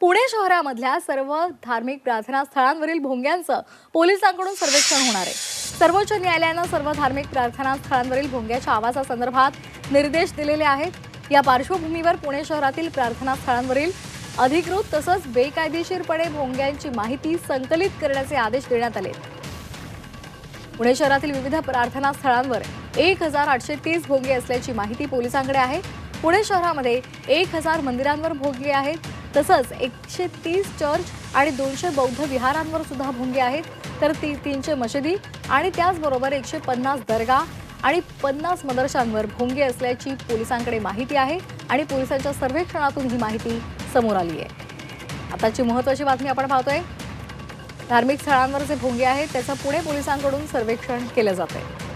पुणे शहरामधल्या सर्व धार्मिक प्रार्थना स्थळांवरील भोंग्यांचं पोलिसांकडून सर्वेक्षण होणार आहे. सर्वोच्च न्यायालयानं सर्व धार्मिक प्रार्थना स्थळांवरील भोंग्याच्या आवाजासंदर्भात निर्देश दिलेले आहेत. या पार्श्वभूमीवर पुणे शहरातील प्रार्थना स्थळांवरील अधिकृत तसंच बेकायदेशीरपणे भोंग्यांची माहिती संकलित करण्याचे आदेश देण्यात आले. पुणे शहरातील विविध प्रार्थना स्थळांवर एक हजार आठशे तीस भोंगे असल्याची माहिती पोलिसांकडे आहे. पुणे शहरामध्ये एक हजार मंदिरांवर भोंगे आहेत. तसंच एकशे तीस चर्च आणि दोनशे बौद्ध विहारांवर सुद्धा भोंगे आहेत. तर ती तीनशे मशिदी आणि त्याचबरोबर एकशे पन्नास दर्गा आणि पन्नास मदरशांवर भोंगे असल्याची पोलिसांकडे माहिती आहे आणि पोलिसांच्या सर्वेक्षणातून ही माहिती समोर आली आहे. आताची महत्त्वाची बातमी आपण पाहतोय. धार्मिक स्थळांवर जे भोंगे आहेत त्याचं पुणे पोलिसांकडून सर्वेक्षण केलं जात आहे